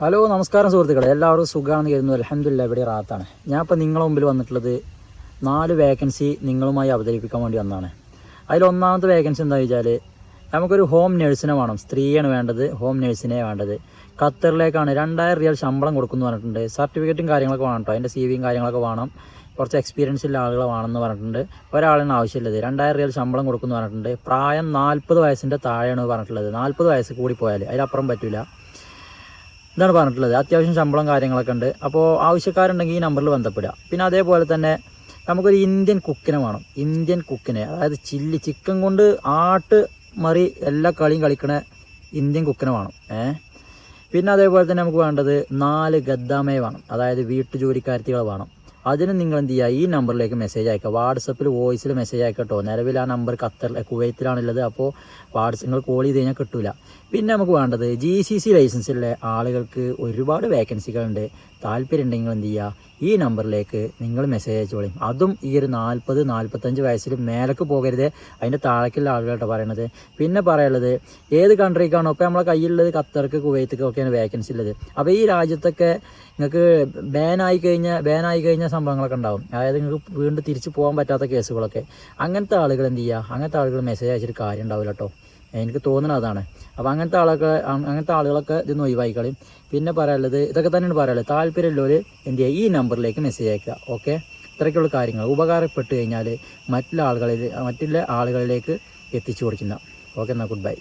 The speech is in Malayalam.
ഹലോ നമസ്കാരം സുഹൃത്തുക്കളെ. എല്ലാവരും സുഖമാണെന്ന് കരുതുന്നു. അലഹമില്ല ഇവിടെ റാത്താണ്. ഞാൻ ഇപ്പോൾ നിങ്ങളുടെ മുമ്പിൽ വന്നിട്ടുള്ളത് നാല് വേക്കൻസി നിങ്ങളുമായി അവതരിപ്പിക്കാൻ വേണ്ടി വന്നതാണ്. അതിൽ ഒന്നാമത്തെ വേക്കൻസി എന്താ വെച്ചാൽ നമുക്കൊരു ഹോം നഴ്സിനെ വേണം. സ്ത്രീയാണ് വേണ്ടത് ഹോം നേഴ്സിനെ വേണ്ടത്. ഖത്തറിലേക്കാണ് രണ്ടായിരം റിയൽ ശമ്പളം കൊടുക്കുന്നു പറഞ്ഞിട്ടുണ്ട്. സർട്ടിഫിക്കറ്റും കാര്യങ്ങളൊക്കെ വേണം കേട്ടോ. അതിന്റെ സി വിയും കാര്യങ്ങളൊക്കെ വേണം. കുറച്ച് എക്സ്പീരിയൻസ് ഉള്ള ആളുകൾ വേണമെന്ന് പറഞ്ഞിട്ടുണ്ട്. ഒരാളിന് ആവശ്യമില്ലത് രണ്ടായിരം റിയൽ ശമ്പളം കൊടുക്കുന്നു പറഞ്ഞിട്ടുണ്ട്. പ്രായം നാൽപ്പത് വയസ്സിന്റെ താഴെയാണ് പറഞ്ഞിട്ടുള്ളത്. നാൽപ്പത് വയസ്സ് കൂടി പോയാൽ അതിലപ്പുറം പറ്റില്ല ഇതാണ് പറഞ്ഞിട്ടുള്ളത്. അത്യാവശ്യം ശമ്പളം കാര്യങ്ങളൊക്കെ ഉണ്ട്. അപ്പോൾ ആവശ്യക്കാരുണ്ടെങ്കിൽ ഈ നമ്പറിൽ ബന്ധപ്പെടുക. പിന്നെ അതേപോലെ തന്നെ നമുക്കൊരു ഇന്ത്യൻ കുക്കിനെ വേണം. ഇന്ത്യൻ കുക്കിനെ അതായത് ചില്ലി ചിക്കൻ കൊണ്ട് ആട്ട് മറി എല്ലാ കളിയും കളിക്കണ ഇന്ത്യൻ കുക്കിനെ വേണം. ഏ? പിന്നെ അതേപോലെ തന്നെ നമുക്ക് വേണ്ടത് നാല് ഗദ്ദാമയെ വേണം. അതായത് വീട്ടു ജോലിക്കാരത്തികൾ വേണം. അതിന് നിങ്ങൾ എന്ത് ചെയ്യുക ഈ നമ്പറിലേക്ക് മെസ്സേജ് അയക്കുക. വാട്സപ്പിൽ വോയിസിൽ മെസ്സേജ് അയക്കട്ടോ. നിലവിൽ ആ നമ്പർ ഖത്തർ കുവൈത്തിലാണുള്ളത്. അപ്പോൾ വാട്സ് നിങ്ങൾ കോൾ ചെയ്ത് കഴിഞ്ഞാൽ കിട്ടില്ല പിന്നെ നമുക്ക് വേണ്ടത് ജി സി സി ലൈസൻസുള്ള ആളുകൾക്ക് ഒരുപാട് വേക്കൻസികളുണ്ട് താല്പര്യം ഉണ്ടെങ്കിൽ എന്ത് ചെയ്യുക ഈ നമ്പറിലേക്ക് നിങ്ങൾ മെസ്സേജ് അയച്ചോളി. അതും ഈ ഒരു നാൽപ്പത് നാൽപ്പത്തഞ്ച് വയസ്സിൽ മേലേക്ക് പോകരുത്. അതിന്റെ താഴേക്കുള്ള ആളുകളായിട്ട് പറയണത്. പിന്നെ പറയുള്ളത് ഏത് കൺട്രിക്കാണോ ഇപ്പോൾ നമ്മളെ കയ്യിലുള്ളത് ഖത്തർക്ക് കുവൈത്തക്കൊക്കെയാണ് വേക്കൻസി ഉള്ളത്. അപ്പോൾ ഈ രാജ്യത്തൊക്കെ നിങ്ങൾക്ക് ബാനായി കഴിഞ്ഞാൽ ബാനായി കഴിഞ്ഞ സംഭവങ്ങളൊക്കെ ഉണ്ടാവും. അതായത് നിങ്ങൾക്ക് വീണ്ടും തിരിച്ചു പോകാൻ പറ്റാത്ത കേസുകളൊക്കെ. അങ്ങനത്തെ ആളുകൾ എന്ത് ചെയ്യുക അങ്ങനത്തെ ആളുകൾ മെസ്സേജ് അയച്ചിട്ട് കാര്യം ഉണ്ടാവില്ല കേട്ടോ എനിക്ക് തോന്നുന്നത് അതാണ്. അപ്പോൾ അങ്ങനത്തെ ആളൊക്കെ അങ്ങനത്തെ ആളുകളൊക്കെ ഇതൊന്ന് ഒഴിവായിക്കളയും. പിന്നെ പറയാനുള്ളത് ഇതൊക്കെ തന്നെയാണ് പറയാനുള്ളത്. താല്പര്യമുള്ളവർ എന്ത് ചെയ്യുക ഈ നമ്പറിലേക്ക് മെസ്സേജ് അയക്കുക. ഓക്കെ ഇത്രയ്ക്കുള്ള കാര്യങ്ങൾ. ഉപകാരപ്പെട്ട് കഴിഞ്ഞാൽ മറ്റുള്ള ആളുകളിൽ മറ്റുള്ള ആളുകളിലേക്ക് എത്തിച്ചു കൊടുക്കുന്ന. ഓക്കെ എന്നാൽ ഗുഡ് ബൈ